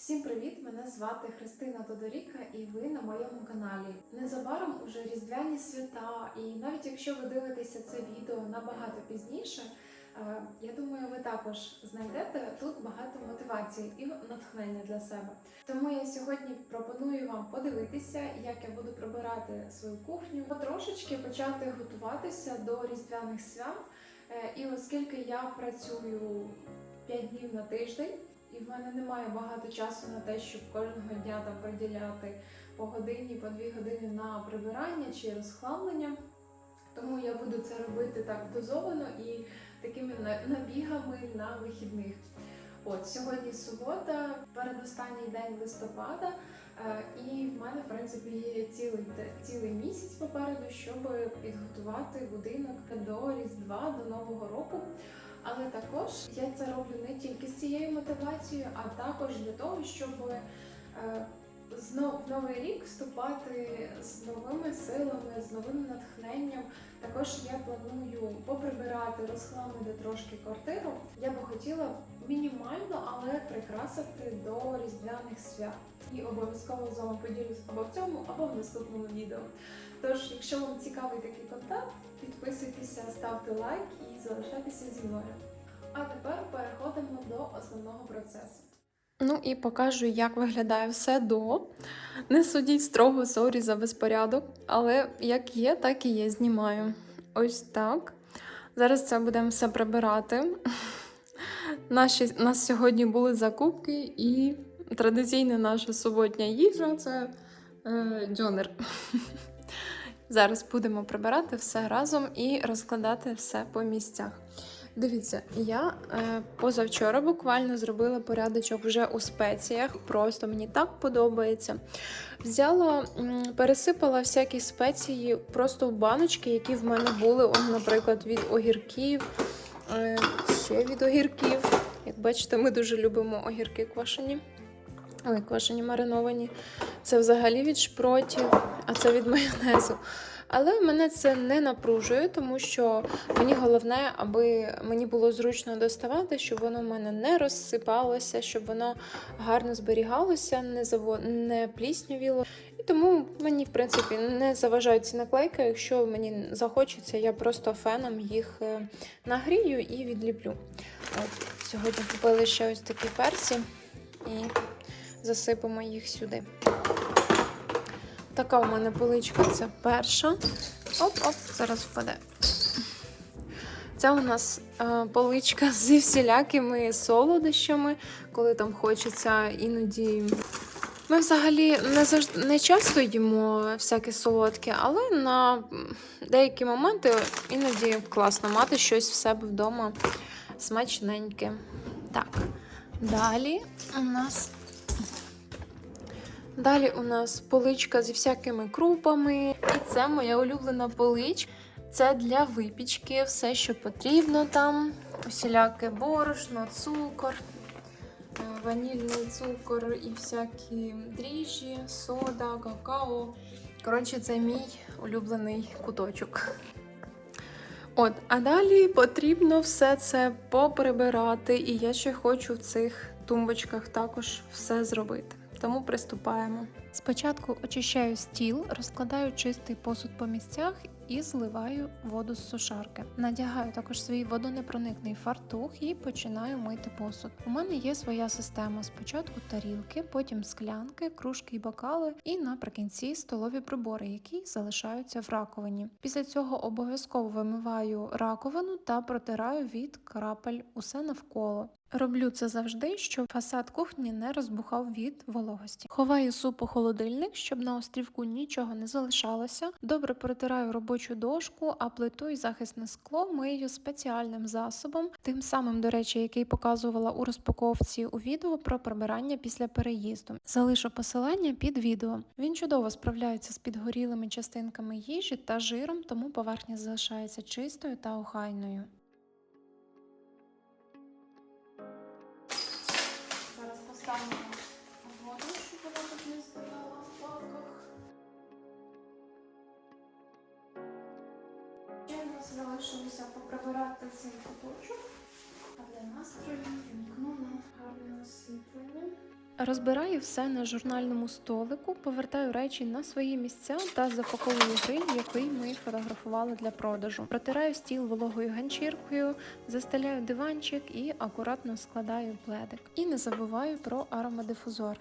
Всім привіт! Мене звати Христина Тодоріка, і ви на моєму каналі. Незабаром уже різдвяні свята, і навіть якщо ви дивитеся це відео набагато пізніше, е, я думаю, ви також знайдете тут багато мотивації і натхнення для себе. Тому я сьогодні пропоную вам подивитися, як я буду прибирати свою кухню, потрошечки почати готуватися до різдвяних свят. Е, І оскільки я працюю 5 днів на тиждень, і в мене немає багато часу на те, щоб кожного дня там приділяти по годині, по дві години на прибирання чи розхламлення. Тому я буду це робити так дозовано і такими набігами на вихідних. От сьогодні субота, передостанній день листопада, е, і в мене, в принципі, є цілий, цілий місяць попереду, щоб підготувати будинок до Різдва, до Нового року. Але також я це роблю не тільки з цією мотивацією, а також для того, щоб е, знов в новий рік вступати з новими силами, з новим натхненням. Також я планую поприбирати, розхламити трошки квартиру. Я би хотіла мінімально, але прикрасити до різдвяних свят. І обов'язково з вами поділюсь або в цьому, або в наступному відео. Тож, якщо вам цікавий такий контент, підписуйтеся, ставте лайк і залишайтеся зі мною. А тепер переходимо до основного процесу. Ну і покажу, як виглядає все до. Не судіть строго сорі за безпорядок, але як є, так і є. Знімаю. Ось так. Зараз це будемо все прибирати. Наші, у нас сьогодні були закупки, і традиційна наша суботня їжа це е, дьонер. Зараз будемо прибирати все разом і розкладати все по місцях. Дивіться, я е, позавчора буквально зробила порядочок вже у спеціях. Просто мені так подобається. Взяла, пересипала всякі спеції просто в баночки, які в мене були, он, наприклад, від огірків, е, ще від огірків. Як бачите, ми дуже любимо огірки квашені. Але квашені мариновані. Це взагалі від шпротів, а це від майонезу. Але мене це не напружує, тому що мені головне, аби мені було зручно доставати, щоб воно в мене не розсипалося, щоб воно гарно зберігалося, не заво... не пліснявіло. І тому мені, в принципі, не заважають ці наклейки. Якщо мені захочеться, я просто феном їх е, нагрію і відліплю. От, сьогодні купили ще ось такі персі і засипемо їх сюди. Така у мене поличка це перша. Оп-оп, зараз впаде. Це у нас е, поличка зі всілякими солодощами, коли там хочеться іноді. Ми взагалі не завжди не часто їмо всяке солодке, але на деякі моменти іноді класно мати щось в себе вдома смачненьке. Так, далі у нас Далі у нас поличка зі всякими крупами. І це моя улюблена поличка. Це для випічки, все, що потрібно там. Усіляке борошно, цукор, е, ванільний цукор і всякі дріжджі, сода, какао. Коротше, це мій улюблений куточок. От, а далі потрібно все це поприбирати, і я ще хочу в цих тумбочках також все зробити. Тому приступаємо. Спочатку очищаю стіл, розкладаю чистий посуд по місцях і зливаю воду з сушарки. Надягаю також свій водонепроникний фартух і починаю мити посуд. У мене є своя система: спочатку тарілки, потім склянки, кружки і бокали, і наприкінці столові прибори, які залишаються в раковині. Після цього обов'язково вимиваю раковину та протираю від крапель усе навколо. Роблю це завжди, щоб фасад кухні не розбухав від вологості. Ховаю суп у холодильник, щоб на острівку нічого не залишалося. Добре протираю робочу дошку, а плиту і захисне скло мию спеціальним засобом, тим самим, до речі, який показувала у розпаковці у відео про прибирання після переїзду. Залишу посилання під відео. Він чудово справляється з підгорілими частинками їжі та жиром, тому поверхня залишається чистою та охайною. Поставимо воду, щоб вона тут не стояла в плавках. Ще нас залишилося поприбирати цей куточок. А для настрою вімкну на гарне освітлення. Розбираю все на журнальному столику, повертаю речі на свої місця та запаковую гриль, який ми фотографували для продажу. Протираю стіл вологою ганчіркою, застеляю диванчик і акуратно складаю пледик. І не забуваю про аромадифузор.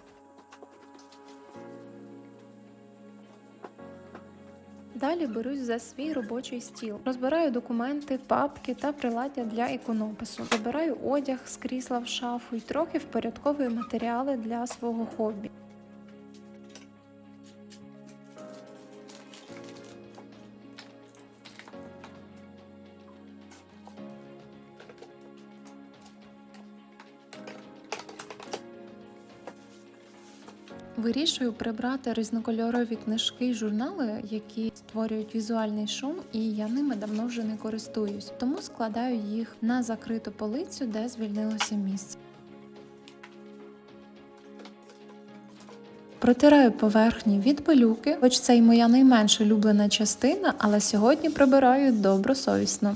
Далі берусь за свій робочий стіл. Розбираю документи, папки та приладдя для іконопису. Забираю одяг з крісла в шафу і трохи впорядковую матеріали для свого хобі. Вирішую прибрати різнокольорові книжки й журнали, які створюють візуальний шум, і я ними давно вже не користуюсь. Тому складаю їх на закриту полицю, де звільнилося місце. Протираю поверхні від пилюки, хоч це й моя найменш улюблена частина, але сьогодні прибираю добросовісно.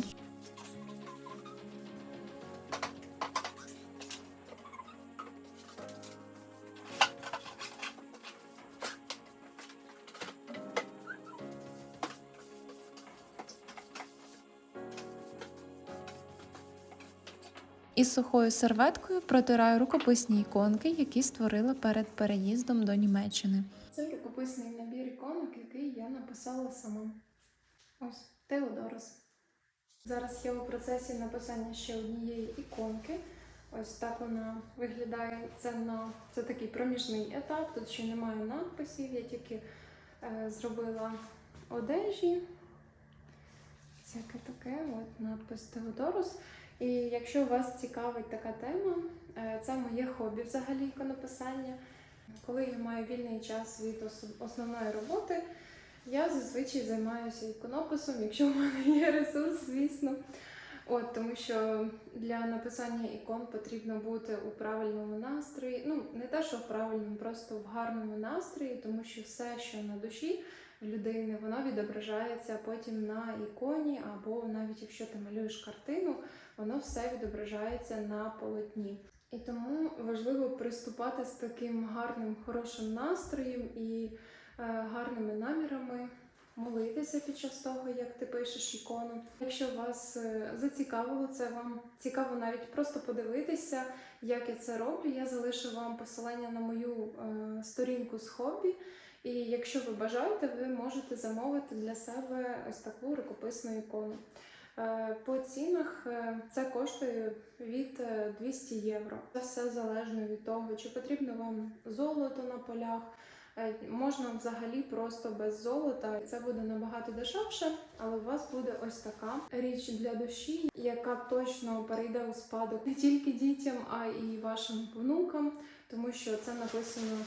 Із сухою серветкою протираю рукописні іконки, які створила перед переїздом до Німеччини. Це рукописний набір іконок, який я написала сама. Ось Теодорос. Зараз я у процесі написання ще однієї іконки. Ось так вона виглядає. Це на це такий проміжний етап. Тут ще немає надписів, я тільки е, зробила одежі. Всяке таке, от надпис Теодорос. І якщо вас цікавить така тема, е, це моє хобі взагалі іконописання. Коли я маю вільний час від основної роботи, я зазвичай займаюся іконописом, якщо в мене є ресурс, звісно. От, тому що для написання ікон потрібно бути у правильному настрої. Ну, не те, що в правильному, просто в гарному настрої, тому що все, що на душі людини, воно відображається потім на іконі, або навіть якщо ти малюєш картину, воно все відображається на полотні. І тому важливо приступати з таким гарним, хорошим настроєм і е, гарними намірами, молитися під час того, як ти пишеш ікону. Якщо вас е, зацікавило це, вам цікаво навіть просто подивитися, як я це роблю. Я залишу вам посилання на мою е, сторінку з хобі. І якщо ви бажаєте, ви можете замовити для себе ось таку рукописну ікону. Е, По цінах е, це коштує від е, 200 євро. Це все залежно від того, чи потрібно вам золото на полях. Е, Можна взагалі просто без золота. Це буде набагато дешевше, але у вас буде ось така річ для душі, яка точно перейде у спадок не тільки дітям, а і вашим внукам, тому що це написано.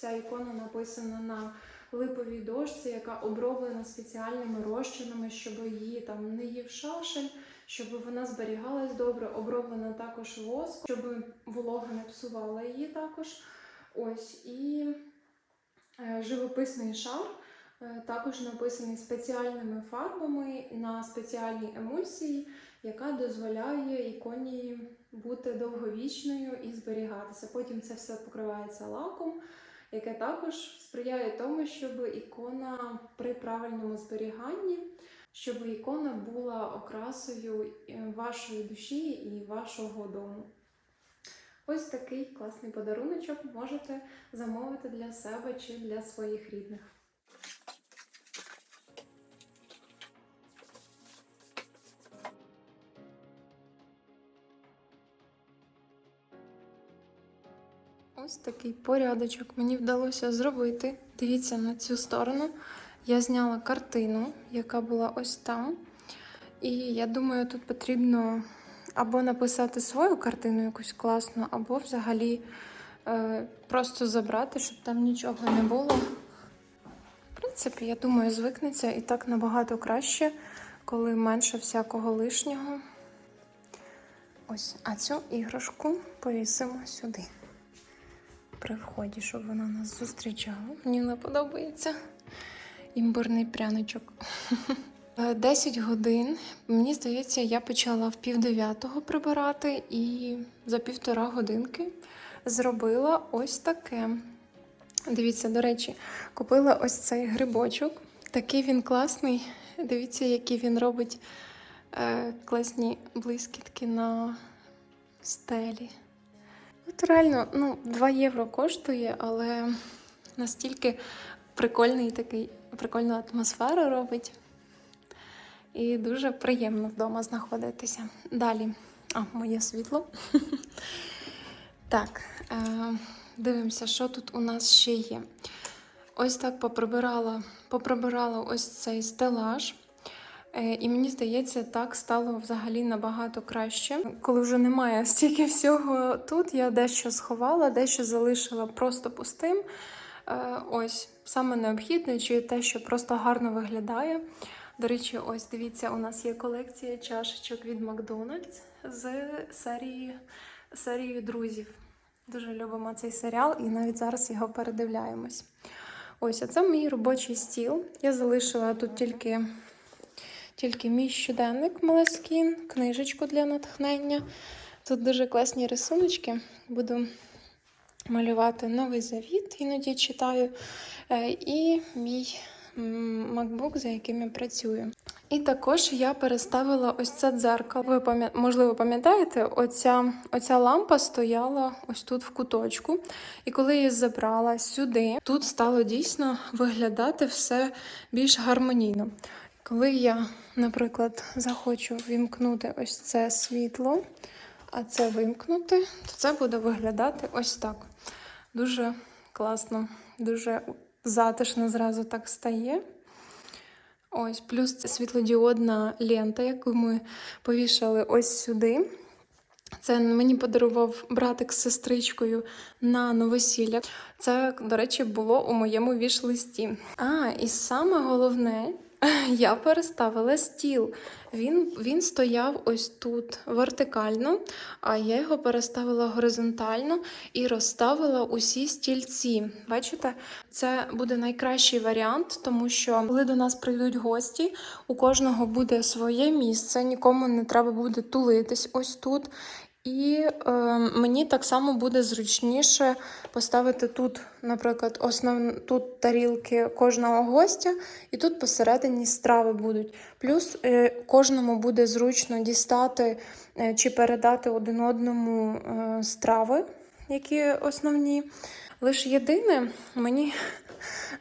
Ця ікона написана на липовій дошці, яка оброблена спеціальними розчинами, щоб її там не їв шашель, щоб вона зберігалась добре, оброблена також воском, щоб волога не псувала її також. Ось і е, живописний шар. е, Також написаний спеціальними фарбами на спеціальній емульсії, яка дозволяє іконі бути довговічною і зберігатися. Потім це все покривається лаком, яке також сприяє тому, щоб ікона при правильному зберіганні, щоб ікона була окрасою е, вашої душі і вашого дому. Ось такий класний подаруночок можете замовити для себе чи для своїх рідних. Ось такий порядочок мені вдалося зробити. Дивіться на цю сторону. Я зняла картину, яка була ось там. І я думаю, тут потрібно або написати свою картину якусь класну, або взагалі е, просто забрати, щоб там нічого не було. В принципі, я думаю, звикнеться і так набагато краще, коли менше всякого лишнього. Ось, а цю іграшку повісимо сюди при вході, щоб вона нас зустрічала. Мені не подобається імбирний пряничок. Е, 10 годин. Мені здається, я почала в пів дев'ятого прибирати, і за півтора годинки зробила ось таке. Дивіться, до речі, купила ось цей грибочок. Такий він класний. Дивіться, які він робить е, класні блискітки на стелі. От реально, ну, 2 євро коштує, але настільки прикольний такий, прикольну атмосферу робить. І дуже приємно вдома знаходитися. Далі, а, моє світло. Так, е, дивимося, що тут у нас ще є. Ось так поприбирала, поприбирала ось цей стелаж. Е, І мені здається, так стало взагалі набагато краще. Коли вже немає стільки всього тут, я дещо сховала, дещо залишила просто пустим. Е, Ось саме необхідне, чи те, що просто гарно виглядає. До речі, ось дивіться, у нас є колекція чашечок від Макдональдс з серії, серією друзів. Дуже любимо цей серіал і навіть зараз його передивляємось. Ось, а це мій робочий стіл. Я залишила тут тільки, тільки мій щоденник Молескін, книжечку для натхнення. Тут дуже класні рисуночки. Буду малювати новий завіт, іноді читаю. Е, І мій м, MacBook, за яким я працюю. І також я переставила ось це дзеркало. Ви пам'я- можливо пам'ятаєте, оця, оця лампа стояла ось тут в куточку. І коли я її забрала сюди, тут стало дійсно виглядати все більш гармонійно. Коли я, наприклад, захочу вімкнути ось це світло, а це вимкнути, то це буде виглядати ось так. Дуже класно, дуже затишно зразу так стає. Ось, плюс це світлодіодна лента, яку ми повішали ось сюди. Це мені подарував братик з сестричкою на новосілля. Це, до речі, було у моєму віш-листі. А, і саме головне, я переставила стіл. Він, він стояв ось тут вертикально, а я його переставила горизонтально і розставила усі стільці. Бачите, це буде найкращий варіант, тому що коли до нас прийдуть гості, у кожного буде своє місце, нікому не треба буде тулитись ось тут. І е, мені так само буде зручніше поставити тут, наприклад, основ... тут тарілки кожного гостя, і тут посередині страви будуть. Плюс е, кожному буде зручно дістати е, чи передати один одному е, страви, які основні. Лише єдине, мені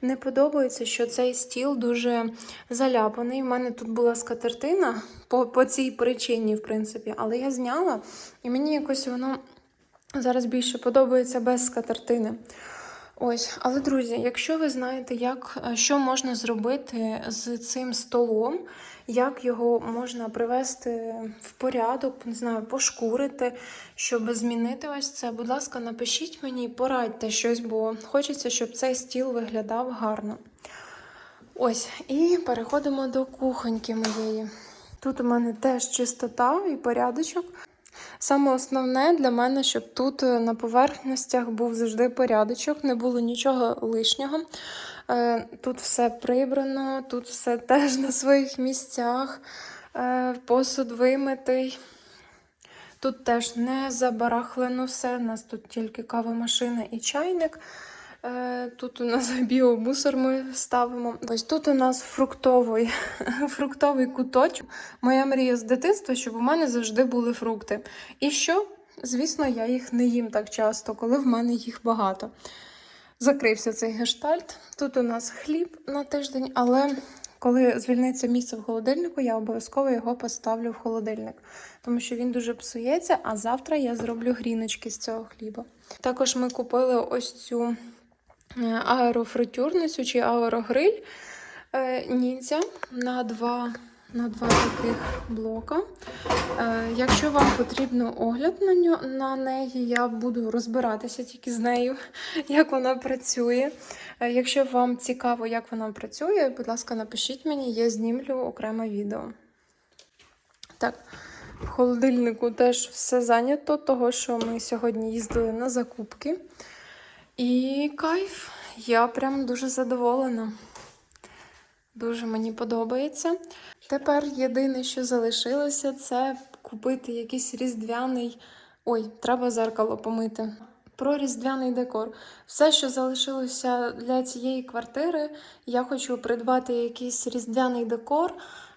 не подобається, що цей стіл дуже заляпаний. У мене тут була скатертина по, по цій причині, в принципі, але я зняла, і мені якось воно зараз більше подобається без скатертини. Ось, але друзі, якщо ви знаєте, як, е, що можна зробити з цим столом, як його можна привести в порядок, не знаю, пошкурити, щоб змінити ось це, будь ласка, напишіть мені, порадьте щось, бо хочеться, щоб цей стіл виглядав гарно. Ось, і переходимо до кухоньки моєї. Тут у мене теж чистота і порядочок. Саме основне для мене, щоб тут е, на поверхностях був завжди порядочок, не було нічого лишнього. Е, Тут все прибрано, тут все теж на своїх місцях, Е, посуд вимитий. Тут теж не забарахлено все. У нас тут тільки кавомашина і чайник. Е, Тут у нас біомусор ми ставимо. Ось тут у нас фруктовий, фруктовий куточок. Моя мрія з дитинства, щоб у мене завжди були фрукти. І що? Звісно, я їх не їм так часто, коли в мене їх багато. Закрився цей гештальт. Тут у нас хліб на тиждень, але коли звільниться місце в холодильнику, я обов'язково його поставлю в холодильник, тому що він дуже псується, а завтра я зроблю гріночки з цього хліба. Також ми купили ось цю аерофритюрницю чи аерогриль е, ніндзя на два, на два таких блока. Е, Якщо вам потрібен огляд на, неї, я буду розбиратися тільки з нею, як вона працює. Е, Якщо вам цікаво, як вона працює, будь ласка, напишіть мені, я знімлю окреме відео. Так, в холодильнику теж все зайнято, того що ми сьогодні їздили на закупки. І кайф, я прям дуже задоволена. Дуже мені подобається. Тепер єдине, що залишилося, це купити якийсь різдвяний. Ой, треба зеркало помити. про різдвяний декор. Все, що залишилося для цієї квартири, я хочу придбати якийсь різдвяний декор.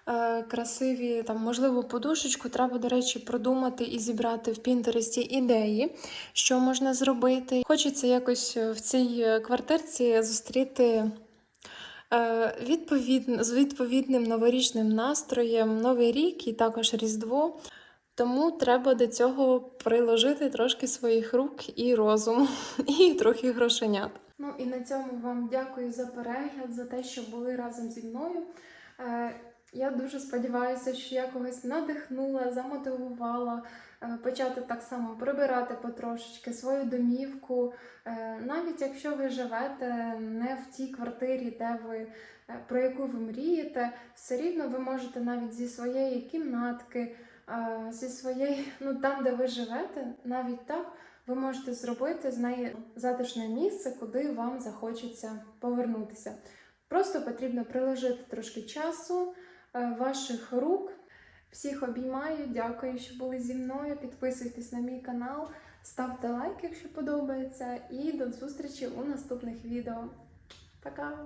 Е, Красиві, там, можливо, подушечку. Треба, до речі, продумати і зібрати в Пінтересті ідеї, що можна зробити. Хочеться якось в цій е, квартирці зустріти е, відповідно, з відповідним новорічним настроєм, Новий рік і також Різдво. Тому треба до цього приложити трошки своїх рук і розуму, і трохи грошенят. Ну і на цьому вам дякую за перегляд, за те, що були разом зі мною. Я дуже сподіваюся, що я когось надихнула, замотивувала е, почати так само прибирати потрошечки свою домівку. Е, Навіть якщо ви живете не в тій квартирі, де ви е, про яку ви мрієте, все рівно ви можете навіть зі своєї кімнатки, зі своєї, ну там, де ви живете, навіть так ви можете зробити з неї затишне місце, куди вам захочеться повернутися. Просто потрібно приложити трошки часу, ваших рук. Всіх обіймаю, дякую, що були зі мною. Підписуйтесь на мій канал, ставте лайк, якщо подобається, і до зустрічі у наступних відео. Пока!